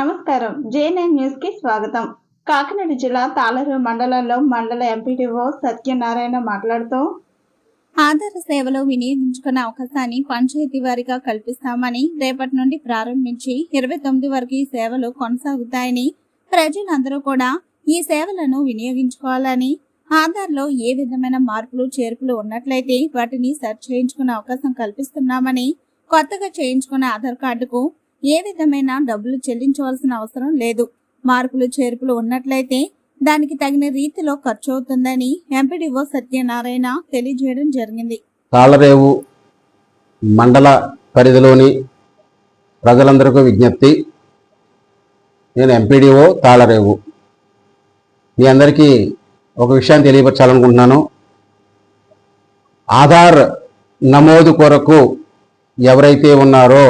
నమస్కారం. జేఎన్ఎన్ న్యూస్కి స్వాగతం. కాకినాడ జిల్లా తాళరు మండలంలో మండల ఎంపీడీఓ సత్యనారాయణ మాట్లాడుతూ ఆధార సేవలు వినియోగించుకునే అవకాశాన్ని పంచాయతీ వారిగా కల్పిస్తామని రేపటి నుండి ప్రారంభించి ఇరవై తొమ్మిది వరకు ఈ సేవలు కొనసాగుతాయని ప్రజలందరూ కూడా ఈ సేవలను వినియోగించుకోవాలని ఆధార్లో ఏ విధమైన మార్పులు చేర్పులు ఉన్నట్లయితే వాటిని సెర్చ్ చేయించుకునే అవకాశం కల్పిస్తున్నామని కొత్తగా చేయించుకున్న ఆధార్ కార్డుకు ఏ విధమైన డబ్బులు చెల్లించవలసిన అవసరం లేదు. మార్పులు చేర్పులు ఉన్నట్లయితే దానికి తగిన రీతిలో ఖర్చు అవుతుందని ఎంపీడీఓ సత్యనారాయణ తెలియజేయడం జరిగింది. తాళరేవు మండల పరిధిలోని ప్రజలందరికీ విజ్ఞప్తి. నేను ఎంపీడీఓ తాళరేవు మీ అందరికీ ఒక విషయాన్ని తెలియపరచాలనుకుంటున్నాను. ఆధార్ నమోదు కొరకు ఎవరైతే ఉన్నారో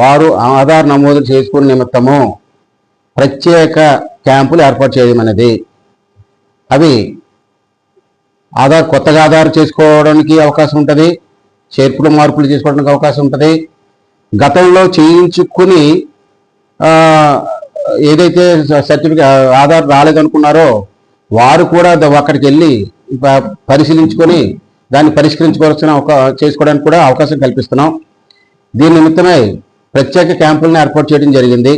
వారు ఆధార్ నమోదు చేసుకునే నిమిత్తము ప్రత్యేక క్యాంపులు ఏర్పాటు చేయమన్నది అవి ఆధార్ కొత్తగా ఆధార్ చేసుకోవడానికి అవకాశం ఉంటుంది చేర్పులు మార్పులు చేసుకోవడానికి అవకాశం ఉంటుంది. గతంలో చేయించుకుని ఏదైతే సర్టిఫికేట్ ఆధార్ రాలేదనుకున్నారో వారు కూడా అక్కడికి వెళ్ళి పరిశీలించుకొని దాన్ని పరిష్కరించుకోవాల్సిన ఒక చేసుకోవడానికి కూడా అవకాశం కల్పిస్తున్నాం. దీని నిమిత్తమై ప్రత్యేక క్యాంపులను ఏర్పాటు చేయడం జరిగింది.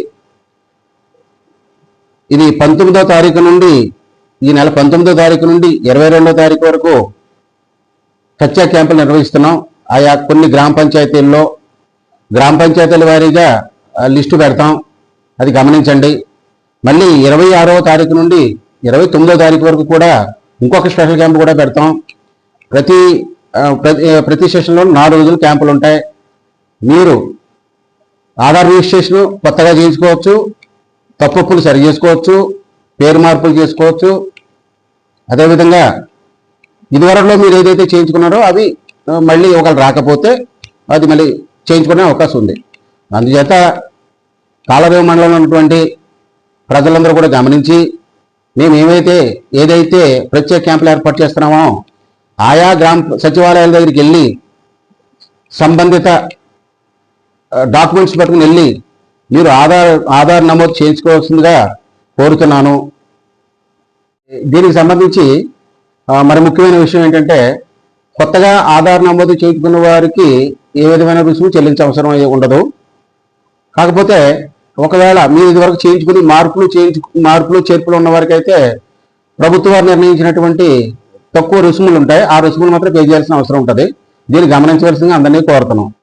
ఇది పంతొమ్మిదో తారీఖు నుండి ఈ నెల పంతొమ్మిదో తారీఖు నుండి ఇరవై రెండో తారీఖు వరకు ప్రత్యేక క్యాంపులు నిర్వహిస్తున్నాం. ఆయా కొన్ని గ్రామ పంచాయతీల్లో గ్రామ పంచాయతీల వారీగా లిస్టు పెడతాం. అది గమనించండి. మళ్ళీ ఇరవై ఆరో తారీఖు నుండి ఇరవై తొమ్మిదో తారీఖు వరకు కూడా ఇంకొక స్పెషల్ క్యాంప్ కూడా పెడతాం. ప్రతి ప్రతి ప్రతి సెషన్లో నాలుగు రోజులు క్యాంపులు ఉంటాయి. మీరు ఆధార్ రిజిస్ట్రేషన్ కొత్తగా చేయించుకోవచ్చు తప్పులు సరి చేసుకోవచ్చు పేరు మార్పులు చేసుకోవచ్చు. అదేవిధంగా ఇదివరలో మీరు ఏదైతే చేయించుకున్నారో అవి మళ్ళీ ఒకళ్ళు రాకపోతే అది మళ్ళీ చేయించుకునే అవకాశం ఉంది. అందుచేత కాలదేవ మండలంలో ఉన్నటువంటి ప్రజలందరూ కూడా గమనించి మేము ఏమైతే ఏదైతే ప్రత్యేక క్యాంపులు ఏర్పాటు చేస్తున్నామో ఆయా గ్రామ సచివాలయాల దగ్గరికి వెళ్ళి సంబంధిత డాక్యుమెంట్స్ పట్టుకుని వెళ్ళి మీరు ఆధార్ ఆధార్ నమోదు చేయించుకోవాల్సిందిగా కోరుతున్నాను. దీనికి సంబంధించి మరి ముఖ్యమైన విషయం ఏంటంటే కొత్తగా ఆధార్ నమోదు చేయించుకున్న వారికి ఏ విధమైన రుసుము చెల్లించే అవసరం ఉండదు. కాకపోతే ఒకవేళ మీరు ఇదివరకు చేయించుకుని మార్పులు చేయించు మార్పులు చేర్పులు ఉన్న వారికి అయితే ప్రభుత్వ నిర్ణయించినటువంటి తక్కువ రుసుములు ఉంటాయి. ఆ రుసుములు మాత్రం పే చేయాల్సిన అవసరం ఉంటుంది. దీన్ని గమనించవలసిందిగా అందరినీ కోరుతున్నాం.